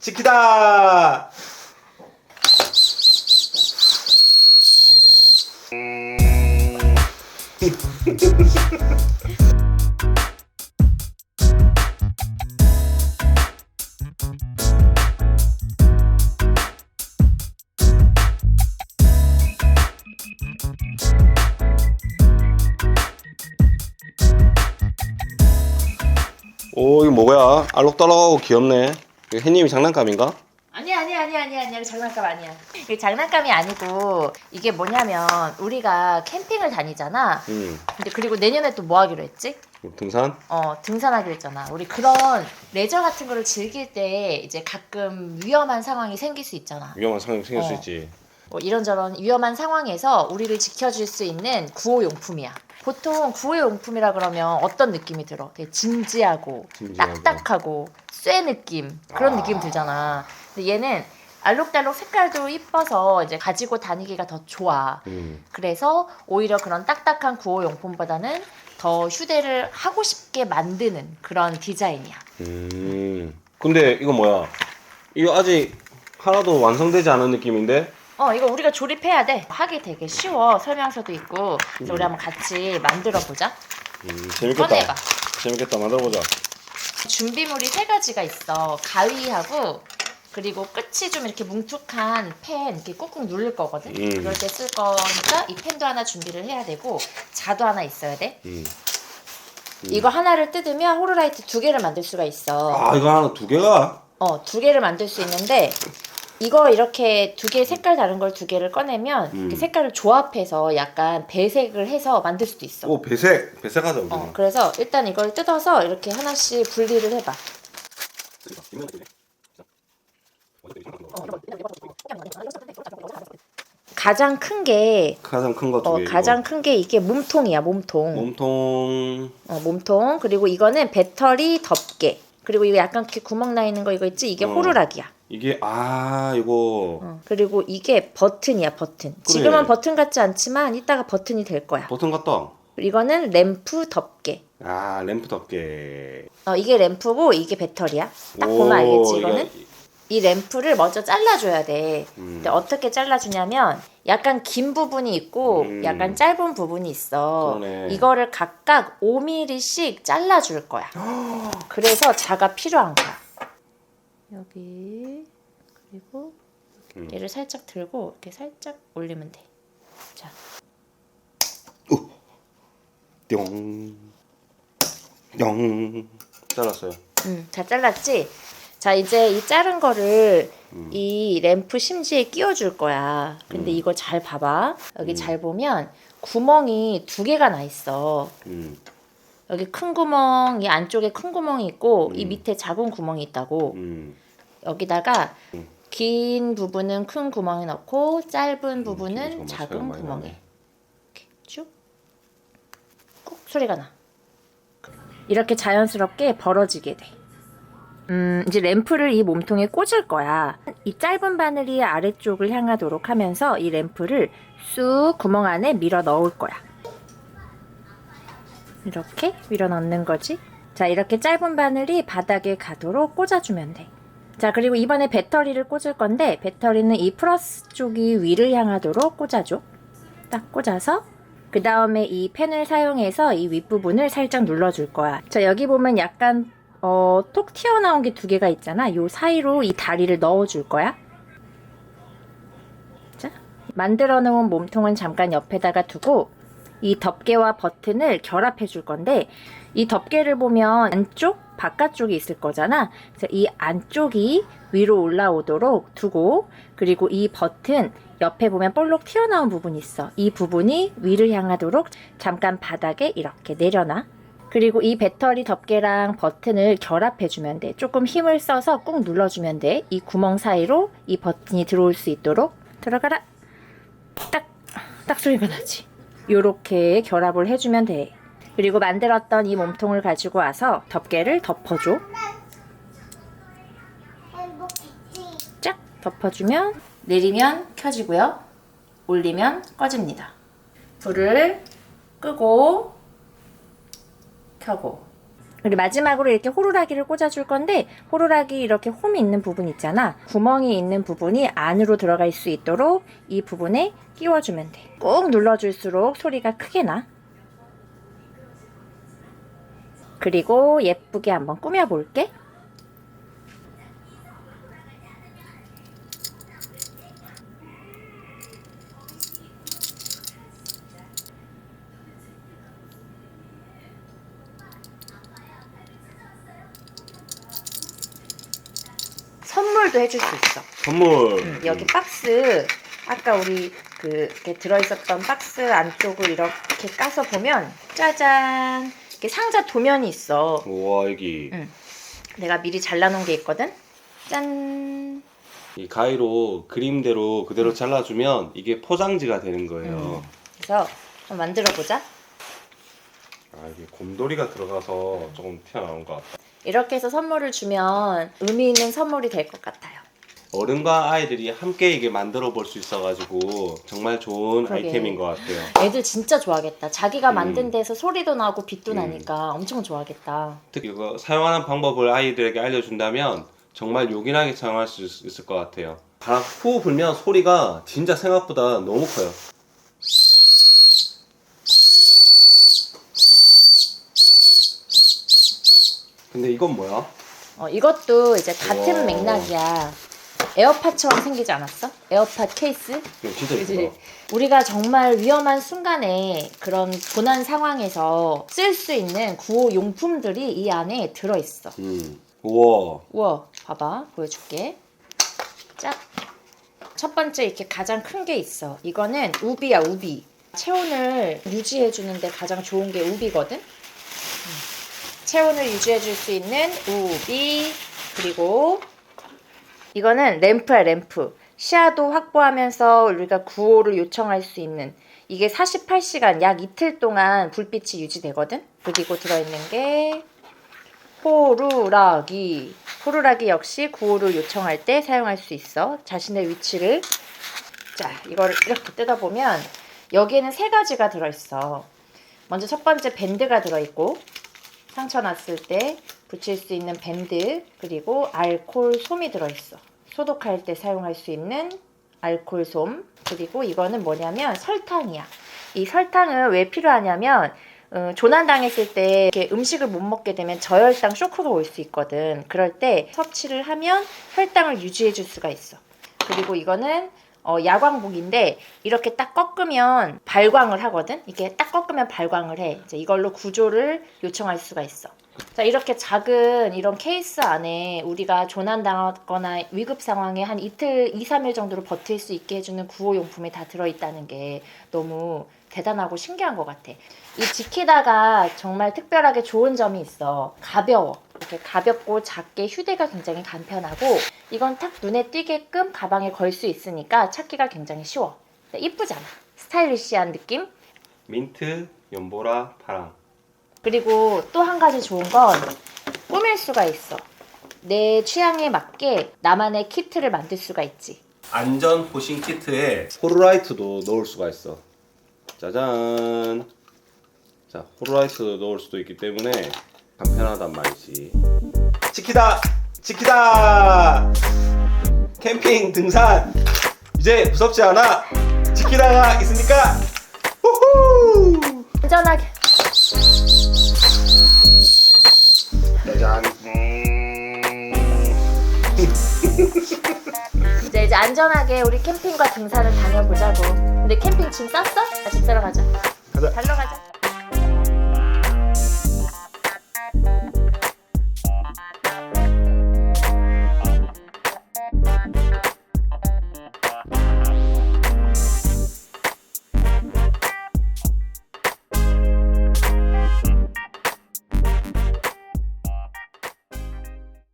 지키다. 오 이거 뭐야? 알록달록하고 귀엽네. 이거 햇님이 장난감인가? 아니야 아니야 아니야 아니야 아니야 장난감 아니야 이게 장난감이 아니고 이게 뭐냐면 우리가 캠핑을 다니잖아 음. 근데 그리고 내년에 또 뭐 하기로 했지? 등산? 어 등산하기로 했잖아 우리 그런 레저 같은 거를 즐길 때 이제 가끔 위험한 상황이 생길 수 있잖아 위험한 상황이 생길 수 어. 있지. 뭐 이런저런 위험한 상황에서 우리를 지켜줄 수 있는 구호용품이야 보통 구호용품이라 그러면 어떤 느낌이 들어? 되게 진지하고, 진지하고. 딱딱하고 쇠 느낌 그런 아. 느낌 들잖아 근데 얘는 알록달록 색깔도 이뻐서 이제 가지고 다니기가 더 좋아 음. 그래서 오히려 그런 딱딱한 구호 용품보다는 더 휴대를 하고 싶게 만드는 그런 디자인이야. 음. 근데 이거 뭐야? 이거 아직 하나도 완성되지 않은 느낌인데? 어, 이거 우리가 조립해야 돼. 하기 되게 쉬워. 설명서도 있고. 그래서 우리 한번 같이 만들어 보자. 음, 재밌겠다. 꺼내봐. 재밌겠다. 만들어보자. 준비물이 세 가지가 있어. 가위하고 그리고 끝이 좀 이렇게 뭉툭한 펜 이렇게 꾹꾹 누를 거거든. 음. 그럴 때 쓸 거니까 이 펜도 하나 준비를 해야 되고 자도 하나 있어야 돼. 음. 이거 하나를 뜯으면 호루라이트 두 개를 만들 수가 있어. 아 이거 하나 두 개가? 어, 두 개를 만들 수 있는데 이거 이렇게 두 개 색깔 다른 걸 두 개를 꺼내면 음. 이렇게 색깔을 조합해서 약간 배색을 해서 만들 수도 있어. 오 배색 배색하자 우리. 어, 그래서 일단 이걸 뜯어서 이렇게 하나씩 분리를 해봐. 가장 큰 게 가장 큰 거두 어, 개. 가장 큰 게 이게 몸통이야, 몸통. 몸통. 어, 몸통. 그리고 이거는 배터리 덮개. 그리고 이거 약간 이렇게 구멍 나 있는 거 이거 있지? 이게 어. 호루라기야. 이게 아 이거. 어, 그리고 이게 버튼이야 버튼. 지금은 버튼 같지 않지만 이따가 버튼이 될 거야. 버튼 같다. 이거는 램프 덮개. 아 램프 덮개. 어, 이게 램프고 이게 배터리야. 딱 보면 알겠지 이거는 이거- 이 램프를 먼저 잘라줘야 돼. 음. 근데 어떻게 잘라주냐면 약간 긴 부분이 있고 음. 약간 짧은 부분이 있어. 그러네. 이거를 각각 5mm씩 잘라줄 거야. 그래서 자가 필요한 거야. 여기 그리고 음. 얘를 살짝 들고 이렇게 살짝 올리면 돼. 자, 뿅. 뿅. 잘랐어요. 음, 다 잘랐지? 자, 이제 이 자른 거를 음. 이 램프 심지에 끼워줄 거야. 근데 이거 잘 봐봐. 여기 음. 잘 보면 구멍이 두 개가 나 있어. 음. 여기 큰 구멍, 이 안쪽에 큰 구멍이 있고, 이 음. 밑에 작은 구멍이 있다고. 음. 여기다가 음. 긴 부분은 큰 구멍에 넣고, 짧은 음, 부분은 작은 구멍에. 나네. 이렇게 쭉. 꾹 소리가 나. 이렇게 자연스럽게 벌어지게 돼. 음, 이제 램프를 이 몸통에 꽂을 거야. 이 짧은 바늘이 아래쪽을 향하도록 하면서 이 램프를 쑥 구멍 안에 밀어 넣을 거야. 이렇게 밀어 넣는 거지. 자, 이렇게 짧은 바늘이 바닥에 가도록 꽂아주면 돼. 자, 그리고 이번에 배터리를 꽂을 건데, 배터리는 이 플러스 쪽이 위를 향하도록 꽂아줘. 딱 꽂아서, 그 다음에 이 펜을 사용해서 이 윗부분을 살짝 눌러줄 거야. 자, 여기 보면 약간, 어, 톡 튀어나온 게 두 개가 있잖아. 요 사이로 이 다리를 넣어줄 거야. 자, 만들어 놓은 몸통은 잠깐 옆에다가 두고, 이 덮개와 버튼을 결합해 줄 건데, 이 덮개를 보면 안쪽, 바깥쪽이 있을 거잖아. 그래서 이 안쪽이 위로 올라오도록 두고, 그리고 이 버튼 옆에 보면 볼록 튀어나온 부분이 있어. 이 부분이 위를 향하도록 잠깐 바닥에 이렇게 내려놔. 그리고 이 배터리 덮개랑 버튼을 결합해주면 돼. 조금 힘을 써서 꾹 눌러주면 돼. 이 구멍 사이로 이 버튼이 들어올 수 있도록 들어가라. 딱, 딱 소리가 나지. 요렇게 결합을 해주면 돼. 그리고 만들었던 이 몸통을 가지고 와서 덮개를 덮어줘. 쫙 덮어주면 내리면 켜지고요. 올리면 꺼집니다. 불을 끄고 켜고 그리고 마지막으로 이렇게 호루라기를 꽂아줄 건데 호루라기 이렇게 홈이 있는 부분 있잖아. 구멍이 있는 부분이 안으로 들어갈 수 있도록 이 부분에 끼워주면 돼. 꾹 눌러줄수록 소리가 크게 나. 그리고 예쁘게 한번 꾸며볼게. 선물도 해줄 수 있어. 선물. 음, 여기 박스 아까 우리 그 이렇게 들어있었던 박스 안쪽을 이렇게 까서 보면 짜잔 이렇게 상자 도면이 있어. 우와 여기 응. 내가 미리 잘라놓은 게 있거든. 짠. 이 가위로 그림대로 그대로 잘라주면 이게 포장지가 되는 거예요. 그래서 한번 만들어 보자. 아 이게 곰돌이가 들어가서 조금 튀어나온 것 같아. 이렇게 해서 선물을 주면 의미 있는 선물이 될 것 같아요. 어른과 아이들이 함께 이게 만들어 볼 수 있어가지고 정말 좋은 그러게. 아이템인 것 같아요. 애들 진짜 좋아하겠다. 자기가 음. 만든 데서 소리도 나고 빛도 음. 나니까 엄청 좋아하겠다. 특히 이거 사용하는 방법을 아이들에게 알려준다면 정말 요긴하게 사용할 수 있- 있을 것 같아요. 바람 후 불면 소리가 진짜 생각보다 너무 커요. 근데 이건 뭐야? 어, 이것도 이제 같은 우와. 맥락이야. 에어팟처럼 생기지 않았어? 에어팟 케이스? 이거 진짜 그지? 예쁘다. 우리가 정말 위험한 순간에 그런 고난 상황에서 쓸 수 있는 구호 용품들이 이 안에 들어있어. 음. 우와. 우와, 봐봐. 보여줄게. 짝. 첫 번째 이렇게 가장 큰 게 있어. 이거는 우비야, 우비. 체온을 유지해주는데 가장 좋은 게 우비거든? 음. 체온을 유지해 줄 수 있는 우비. 그리고 이거는 램프야, 램프. 시야도 확보하면서 우리가 구호를 요청할 수 있는 이게 48시간, 약 이틀 동안 불빛이 유지되거든? 그리고 들어있는 게 호루라기. 호루라기 역시 구호를 요청할 때 사용할 수 있어. 자신의 위치를. 자, 이거를 이렇게 뜯어보면 여기에는 세 가지가 들어있어. 먼저 첫 번째 밴드가 들어있고 상처 났을 때 붙일 수 있는 밴드 그리고 알콜 솜이 들어있어. 소독할 때 사용할 수 있는 알콜 솜 그리고 이거는 뭐냐면 설탕이야. 이 설탕은 왜 필요하냐면 어, 조난당했을 때 이렇게 음식을 못 먹게 되면 저혈당 쇼크가 올 수 있거든. 그럴 때 섭취를 하면 혈당을 유지해 줄 수가 있어. 그리고 이거는 어, 야광복인데 이렇게 딱 꺾으면 발광을 하거든. 이게 딱 꺾으면 발광을 해. 이제 이걸로 구조를 요청할 수가 있어. 자 이렇게 작은 이런 케이스 안에 우리가 조난당하거나 위급 상황에 한 이틀, 2, 3일 정도로 버틸 수 있게 해주는 구호용품이 다 들어있다는 게 너무 대단하고 신기한 것 같아. 이 지키다가 정말 특별하게 좋은 점이 있어. 가벼워. 이렇게 가볍고 작게 휴대가 굉장히 간편하고 이건 딱 눈에 띄게끔 가방에 걸 수 있으니까 찾기가 굉장히 쉬워. 이쁘잖아. 스타일리시한 느낌? 민트, 연보라, 파랑. 그리고 또 한 가지 좋은 건 꾸밀 수가 있어. 내 취향에 맞게 나만의 키트를 만들 수가 있지. 안전 호신 키트에 호루라이트도 넣을 수가 있어. 짜잔. 자, 호루라이트도 넣을 수도 있기 때문에 간편하단 말이지. 지키다! 지키다! 캠핑 등산 이제 무섭지 않아. 지키다가 있으니까 후후! 안전하게. 안전하게 우리 캠핑과 등산을 다녀보자고. 근데 캠핑 짐 쌌어? 나집 사러 가자. 가자. 달러 가자.